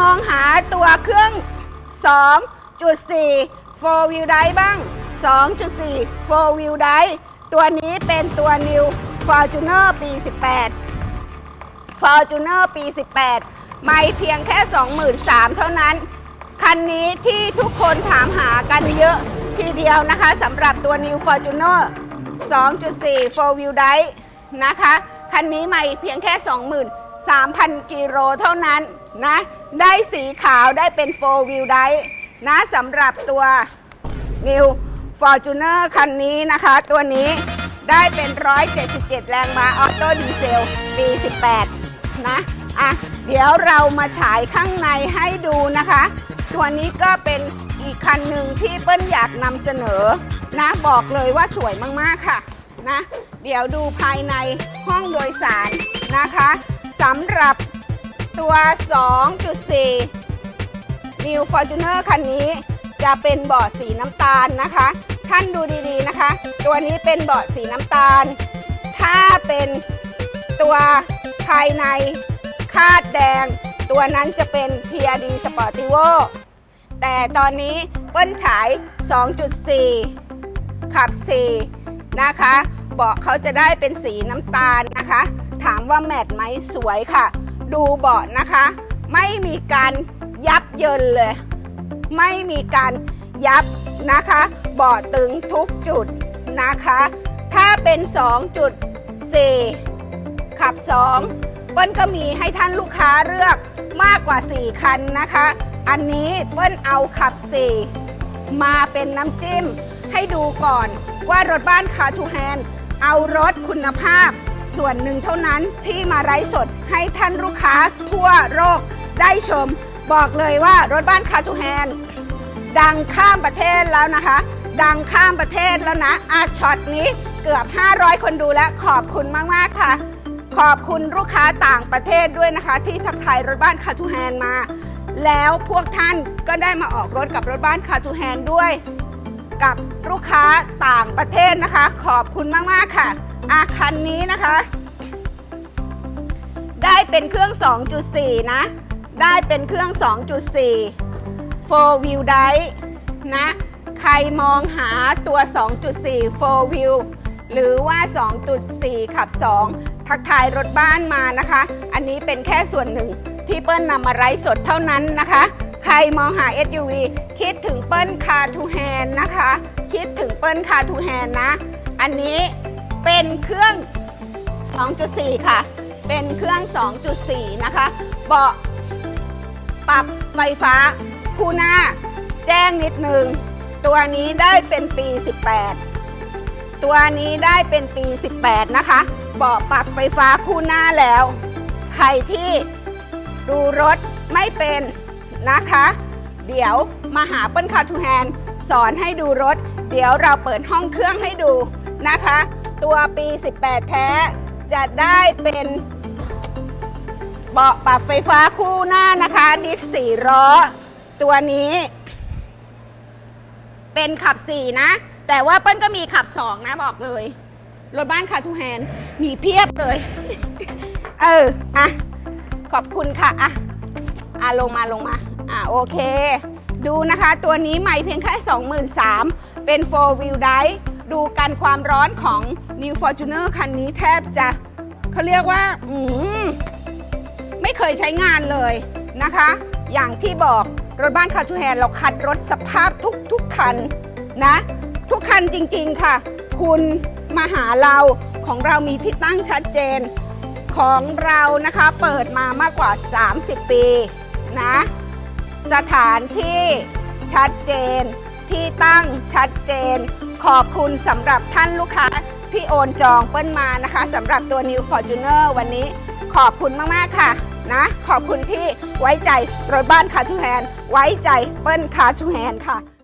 มองหาตัวเครื่อง 2.4 4 wheel drive บ้าง 2.4 4 wheel drive ตัวนี้เป็นตัว New Fortuner ปี 18 Fortuner ปี 18 ไม่เพียงแค่ 23,000 เท่านั้น คันนี้ที่ทุกคนถามหากันเยอะทีเดียวนะคะสำหรับตัว New Fortuner 2.4 4 wheel drive นะคะ คันนี้ไม่เพียงแค่ 20,000 3,000 กิโลเท่านั้นนะ ได้สีขาวได้เป็น4 wheel drive นะสำหรับตัว New Fortuner คันนี้นะคะ ตัวนี้ได้เป็น 177 แรงม้าออโต้ดีเซลปี 18 นะ อะ เดี๋ยวเรามาฉายข้างในให้ดูนะคะ ตัวนี้ก็เป็นอีกคันหนึ่งที่เปิ้ลอยากนำเสนอ นะบอกเลยว่าสวยมาก ๆ ค่ะ นะ เดี๋ยวดูภายในห้องโดยสารนะคะ สำหรับตัว 2.4 New Fortuner คันนี้จะเป็นเบาะสีน้ำตาลนะคะ ท่านดูดีๆนะคะ ตัวนี้เป็นเบาะสีน้ำตาล ถ้าเป็นตัวภายในคาดแดง ตัวนั้นจะเป็น PRD Sportivo แต่ตอนนี้เปิ้ลฉาย 2.4 ขับ 4 นะคะ เบาะเขาจะได้เป็นสีน้ำตาลนะคะ ถามว่าแมทไหมสวยค่ะ ดูเบาะนะคะ ไม่มีการยับเยินเลย ไม่มีการยับนะคะเบาะตึงทุกจุดนะคะ ถ้าเป็น 2.4 ขับ 2 เปิ้ลก็มีให้ท่านลูกค้าเลือกมากกว่า 4 คันนะคะ อันนี้เปิ้ลเอาขับ 4 มาเป็นน้ำจิ้มให้ดูก่อนว่ารถบ้านคาทูแฮน เอารถคุณภาพ ส่วนหนึ่งเท่านั้นที่มาไร้สดให้ท่านลูกค้าทั่วโลกได้ชม บอกเลยว่ารถบ้านคาทูแฮน ดังข้ามประเทศแล้วนะคะ ดังข้ามประเทศแล้วนะอาช็อตนี้เกือบ 500 คนดูแล้วขอบคุณมาก ๆ ค่ะ ขอบคุณลูกค้าต่างประเทศด้วยนะคะ ที่ทักทายรถบ้านคาทูแฮนมา แล้วพวกท่านก็ได้มาออกรถกับรถบ้านคาทูแฮนด้วย กับลูกค้าต่างประเทศนะคะ ขอบคุณมาก ๆ ค่ะ อาคันนี้นะคะ ได้เป็นเครื่อง 2.4 นะ ได้เป็นเครื่อง 2.4 4 wheel drive นะ ใครมองหาตัว 2.4 4 wheel หรือว่า 2.4 ขับ 2 ทักทายรถบ้านมานะคะ อันนี้เป็นแค่ส่วนหนึ่งที่เปิ้ลนำมาไร้สดเท่านั้นนะคะ ใครมองหา SUV คิดถึงเปิ้ลคาทูแฮนนะคะ คิดถึงเปิ้ลคาทูแฮนนะ อันนี้เป็นเครื่อง 2.4 ค่ะ เป็นเครื่อง 2.4 นะคะ เบาะปรับไฟฟ้าคู่หน้า แจ้งนิดนึง ตัวนี้ได้เป็นปี 18 ตัวนี้ได้เป็นปี 18 นะคะ เบาะปรับไฟฟ้าคู่หน้าแล้ว ใครที่ดูรถไม่เป็น นะคะ เดี๋ยวมาหาเปิ้ลคาทูแฮนสอนให้ดูรถ เดี๋ยวเราเปิดห้องเครื่องให้ดูนะคะ ตัวปี 18 แท้ จะได้เป็นเบาะปรับไฟฟ้าคู่หน้านะคะ ดิฟสี่ล้อ ตัวนี้ เป็นขับ 4 นะ แต่ว่าเปิ้ลก็มีขับ 2 นะบอกเลย รถบ้านคาทูแฮนมีเพียบเลย เออ อะ ขอบคุณค่ะ อะ อะลงมาลงมา อะโอเค ดูนะคะตัวนี้ใหม่เพียงแค่ 23,000 เป็น 4 wheel drive ดูกันความร้อนของ New Fortuner คันนี้แทบจะเขาเรียกว่า อืมไม่เคยใช้งานเลยนะคะ อย่างที่บอกรถบ้านคาชูแฮนเราคัดรถสภาพทุกทุกคันนะ ทุกคันจริงๆค่ะ คุณมาหาเราของเรามีที่ตั้งชัดเจนของเรานะคะเปิดมามากกว่า 30 ปี นะ สถานที่ชัดเจน ที่ตั้งชัดเจน ขอบคุณสำหรับท่านลูกค้าที่โอนจองเปิ้ลมานะคะสำหรับตัว New Fortuner วันนี้ขอบคุณมาก ๆ ค่ะนะขอบคุณที่ไว้ใจรถบ้านคาทูแฮนไว้ใจเปิ้ลคาทูแฮนค่ะ